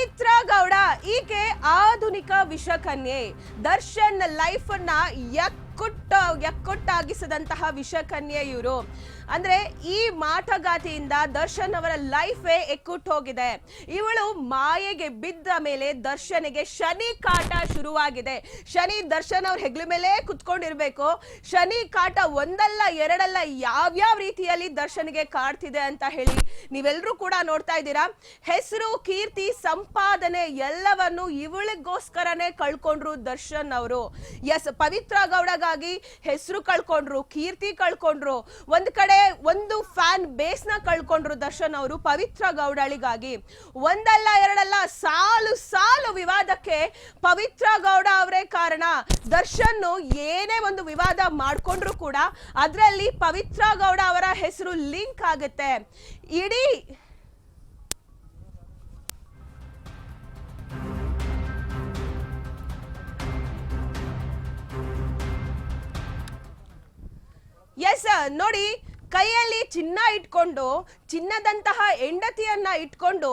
ಪವಿತ್ರ ಗೌಡ ಈಕೆ ಆಧುನಿಕ ವಿಷಕನ್ಯೆ. ದರ್ಶನ್ ಲೈಫ್ ಅನ್ನ ಎಕ್ಕುಟ್ಟ ಎಕ್ಕುಟ್ಟಾಗಿಸಿದಂತಹ ವಿಷಕನ್ಯೆ ಇವರು. ಅಂದ್ರೆ ಈ ಮಾಟಗಾತಿಯಿಂದ ದರ್ಶನ್ ಅವರ ಲೈಫೇ ಎಕ್ಕುಟ್ಟು ಹೋಗಿದೆ. ಇವಳು ಮಾಯೆಗೆ ಬಿದ್ದ ಮೇಲೆ ದರ್ಶನಿಗೆ ಶನಿ ಕಾಟ ಶುರುವಾಗಿದೆ. ಶನಿ ದರ್ಶನ್ ಅವ್ರ ಹೆಗ್ಲ ಮೇಲೆ ಕುತ್ಕೊಂಡಿರ್ಬೇಕು. ಶನಿ ಕಾಟ ಒಂದಲ್ಲ, ಎರಡಲ್ಲ ಯಾವ್ಯಾವ ರೀತಿಯಲ್ಲಿ ದರ್ಶನ್ಗೆ ಕಾಡ್ತಿದೆ ಅಂತ ಹೇಳಿ ನೀವೆಲ್ಲರೂ ಕೂಡ ನೋಡ್ತಾ ಇದ್ದೀರಾ. ಹೆಸರು, ಕೀರ್ತಿ, ಸಂಪಾದನೆ ಎಲ್ಲವನ್ನು ಇವಳಿಗೋಸ್ಕರನೇ ಕಳ್ಕೊಂಡ್ರು ದರ್ಶನ್ ಅವರು. ಎಸ್, ಪವಿತ್ರ ಗೌಡಗಾಗಿ ಹೆಸರು ಕಳ್ಕೊಂಡ್ರು, ಕೀರ್ತಿ ಕಳ್ಕೊಂಡ್ರು, ಒಂದ್ ಕಡೆ ಒಂದು ಫ್ಯಾನ್ ಬೇಸ್ನ ಕಳ್ಕೊಂಡ್ರು ದರ್ಶನ್ ಅವರು ಪವಿತ್ರ ಗೌಡಳಿಗಾಗಿ. ಒಂದಲ್ಲ, ಎರಡಲ್ಲ, ಸಾಲು ಸಾಲು ವಿವಾದಕ್ಕೆ ಪವಿತ್ರ ಗೌಡ ಅವರೇ ಕಾರಣ. ದರ್ಶನ್ ಏನೇ ಒಂದು ವಿವಾದ ಮಾಡ್ಕೊಂಡ್ರು ಕೂಡ ಅದರಲ್ಲಿ ಪವಿತ್ರ ಗೌಡ ಅವರ ಹೆಸರು ಲಿಂಕ್ ಆಗುತ್ತೆ. ಇಡೀ ಎಸ್ ನೋಡಿ ಕೈಯಲ್ಲಿ ಚಿನ್ನ ಇಟ್ಕೊಂಡು ಚಿನ್ನದಂತಹ ಹೆಂಡತಿಯನ್ನ ಇಟ್ಕೊಂಡು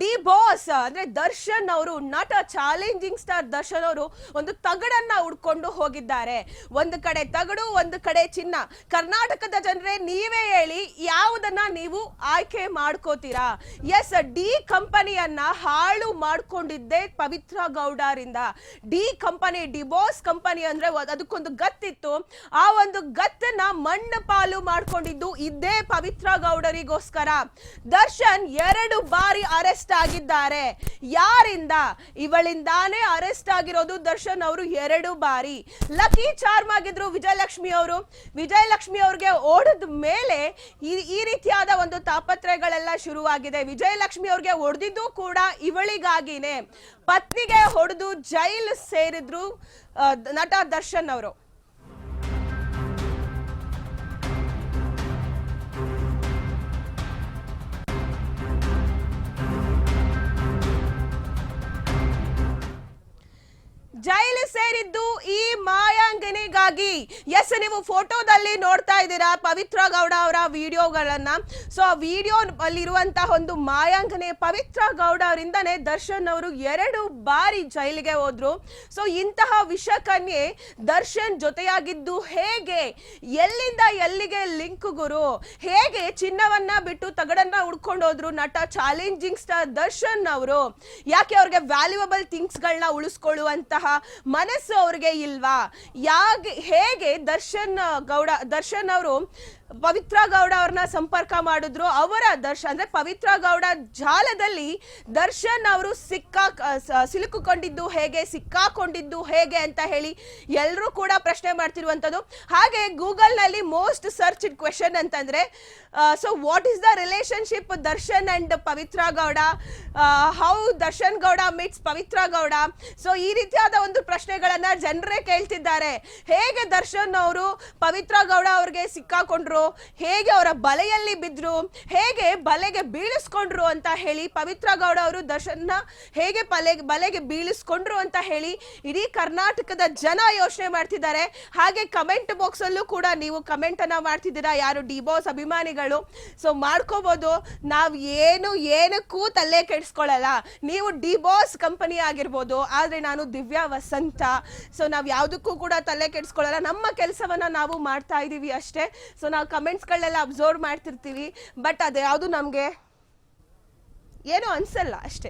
ಡಿ ಬಾಸ್, ಅಂದ್ರೆ ದರ್ಶನ್ ಅವರು, ನಟ ಚಾಲೆಂಜಿಂಗ್ ಸ್ಟಾರ್ ದರ್ಶನ್ ಅವರು ಒಂದು ತಗಡನ್ನ ಉಡ್ಕೊಂಡು ಹೋಗಿದ್ದಾರೆ. ಒಂದು ಕಡೆ ತಗಡು, ಒಂದು ಕಡೆ ಚಿನ್ನ. ಕರ್ನಾಟಕದ ಜನರೇ ನೀವೇ ಹೇಳಿ ಯಾವುದನ್ನ ನೀವು ಆಯ್ಕೆ ಮಾಡ್ಕೋತೀರಾ? ಎಸ್, ಡಿ ಕಂಪನಿಯನ್ನ ಹಾಳು ಮಾಡ್ಕೊಂಡಿದ್ದೆ Pavithra ಗೌಡರಿಂದ D company D Boss company ಅಂದ್ರೆ ಅದಕ್ಕೊಂದು ಗತ್ತಿತ್ತು. ಆ ಒಂದು ಗತ್ತನ್ನ ಮಣ್ಣು ಪಾಲು ಮಾಡ್ಕೊಂಡಿದ್ದು ಇದ್ದೇ ಪವಿತ್ರ ಗೌಡರಿಗೋಸ್ಕರ. ದರ್ಶನ್ ಎರಡು ಬಾರಿ ಅರೆಸ್ಟ್ ಆಗಿದ್ದಾರೆ. ಯಾರಿಂದ? ಇವಳಿಂದಾನೇ ಅರೆಸ್ಟ್ ಆಗಿರೋದು ದರ್ಶನ್ ಅವರು ಎರಡು ಬಾರಿ. ಲಕ್ಕಿ ಚಾರ್ಮ್ ಆಗಿದ್ರು ವಿಜಯಲಕ್ಷ್ಮಿ ಅವರು. ವಿಜಯಲಕ್ಷ್ಮಿ ಅವ್ರಿಗೆ ಓಡದ ಮೇಲೆ ಈ ಈ ರೀತಿಯಾದ ಒಂದು ತಾಪತ್ರಯಗಳೆಲ್ಲ ಶುರುವಾಗಿದೆ. ವಿಜಯಲಕ್ಷ್ಮಿ ಅವ್ರಿಗೆ ಹೊಡೆದಿದ್ದು ಕೂಡ ಇವಳಿಗಾಗಿನೇ. ಪತ್ನಿಗೆ ಹೊಡೆದು ಜೈಲ್ ಸೇರಿದ್ರು ನಟ ದರ್ಶನ್ ಅವರು. ಜೈಲು ಸೇರಿದ್ದು ಈ ಮಾಯಾಂಗನಿಗಾಗಿ. ಎಸ್ ನೀವು ಫೋಟೋದಲ್ಲಿ ನೋಡ್ತಾ ಇದ್ದೀರಾ ಪವಿತ್ರ ಗೌಡ ಅವರ ವಿಡಿಯೋಗಳನ್ನ. ಸೊ ಆ ವಿಡಿಯೋ ಅಲ್ಲಿರುವಂತಹ ಒಂದು ಮಾಯಾಂಗನೆ ಪವಿತ್ರ ಗೌಡ ಅವರಿಂದನೇ ದರ್ಶನ್ ಅವರು ಎರಡು ಬಾರಿ ಜೈಲಿಗೆ ಹೋದ್ರು. ಸೊ ಇಂತಹ ವಿಷಕನ್ಯೆ ದರ್ಶನ್ ಜೊತೆಯಾಗಿದ್ದು ಹೇಗೆ? ಎಲ್ಲಿಂದ ಎಲ್ಲಿಗೆ ಲಿಂಕ್ ಗುರು? ಹೇಗೆ ಚಿನ್ನವನ್ನ ಬಿಟ್ಟು ತಗಡನ್ನ ಹುಡ್ಕೊಂಡು ಹೋದ್ರು ನಟ ಚಾಲೆಂಜಿಂಗ್ ಸ್ಟಾರ್ ದರ್ಶನ್ ಅವರು? ಯಾಕೆ ಅವ್ರಿಗೆ ವ್ಯಾಲ್ಯೂಯಬಲ್ ಥಿಂಗ್ಸ್ಗಳನ್ನ ಉಳಿಸ್ಕೊಳ್ಳುವಂತಹ ಮನಸ್ಸು ಅವ್ರಿಗೆ ಇಲ್ವಾ? ಯಾಗ ಹೇಗೆ ದರ್ಶನ್ ಗೌಡ ದರ್ಶನ್ ಅವರು ಪವಿತ್ರ ಗೌಡ ಅವ್ರನ್ನ ಸಂಪರ್ಕ ಮಾಡಿದ್ರು. ಅವರ ದರ್ಶನ್ ಅಂದ್ರೆ ಪವಿತ್ರ ಗೌಡ ಜಾಲದಲ್ಲಿ ದರ್ಶನ್ ಅವರು ಸಿಕ್ಕಾ ಸಿಲುಕುಕೊಂಡಿದ್ದು ಹೇಗೆ, ಸಿಕ್ಕಾಕೊಂಡಿದ್ದು ಹೇಗೆ ಅಂತ ಹೇಳಿ ಎಲ್ಲರೂ ಕೂಡ ಪ್ರಶ್ನೆ ಮಾಡ್ತಿರುವಂಥದ್ದು ಹಾಗೆ ಗೂಗಲ್ನಲ್ಲಿ ಮೋಸ್ಟ್ ಸರ್ಚ್ ಕ್ವೆಶನ್ ಅಂತಂದ್ರೆ so what is the relationship Darshan and Pavithra Gowda? How Darshan Gowda meets Pavithra Gowda? So ಈ ರೀತಿಯಾದ ಒಂದು ಪ್ರಶ್ನೆಗಳನ್ನ ಜನರೇ ಕೇಳ್ತಿದ್ದಾರೆ. ಹೇಗೆ ದರ್ಶನ್ ಅವರು ಪವಿತ್ರ ಗೌಡ ಅವ್ರಿಗೆ ಸಿಕ್ಕಾಕೊಂಡ್ರು ಹೇಗೆ ಅವರ ಬಲೆಯಲ್ಲಿ ಬಿದ್ರು, ಹೇಗೆ ಬಲೆಗೆ ಬೀಳಿಸ್ಕೊಂಡ್ರು ಅಂತ ಹೇಳಿ ಪವಿತ್ರ ಗೌಡ ಅವರು ದರ್ಶನ, ಹೇಗೆ ಬಲೆ ಬಲೆಗೆ ಬೀಳಿಸ್ಕೊಂಡ್ರು ಅಂತ ಹೇಳಿ ಇಡೀ ಕರ್ನಾಟಕದ ಜನ ಯೋಚನೆ ಮಾಡ್ತಿದ್ದಾರೆ. ಹಾಗೆ ಕಮೆಂಟ್ ಬಾಕ್ಸ್ ಅಲ್ಲೂ ಕೂಡ ನೀವು ಕಮೆಂಟ್ ಅನ್ನ ಮಾಡ್ತಿದ್ದೀರಾ, ಯಾರು ಡಿ ಬಾಸ್ ಅಭಿಮಾನಿಗಳು. ಸೊ ಮಾಡ್ಕೋಬಹುದು ನಾವು ಏನು, ಏನಕ್ಕೂ ತಲೆ ಕೆಡಿಸ್ಕೊಳ್ಳಲ್ಲ ನೀವು ಡಿ ಬಾಸ್ ಕಂಪನಿ ಆಗಿರ್ಬೋದು, ಆದ್ರೆ ನಾನು ದಿವ್ಯಾ ವಸಂತ. ಸೊ ನಾವು ಯಾವುದಕ್ಕೂ ಕೂಡ ತಲೆ ಕೆಡಿಸ್ಕೊಳ್ಳಲ್ಲ ನಮ್ಮ ಕೆಲಸವನ್ನ ನಾವು ಮಾಡ್ತಾ ಇದ್ದೀವಿ ಅಷ್ಟೇ. ಸೊ ನಾವು ಕಮೆಂಟ್ಸ್ಗಳನ್ನೆಲ್ಲ ಅಬ್ಸರ್ವ್ ಮಾಡ್ತಿರ್ತೀವಿ ಬಟ್ ಅದು ಯಾವುದು ನಮಗೆ ಏನೂ ಅನ್ಸಲ್ಲ ಅಷ್ಟೇ.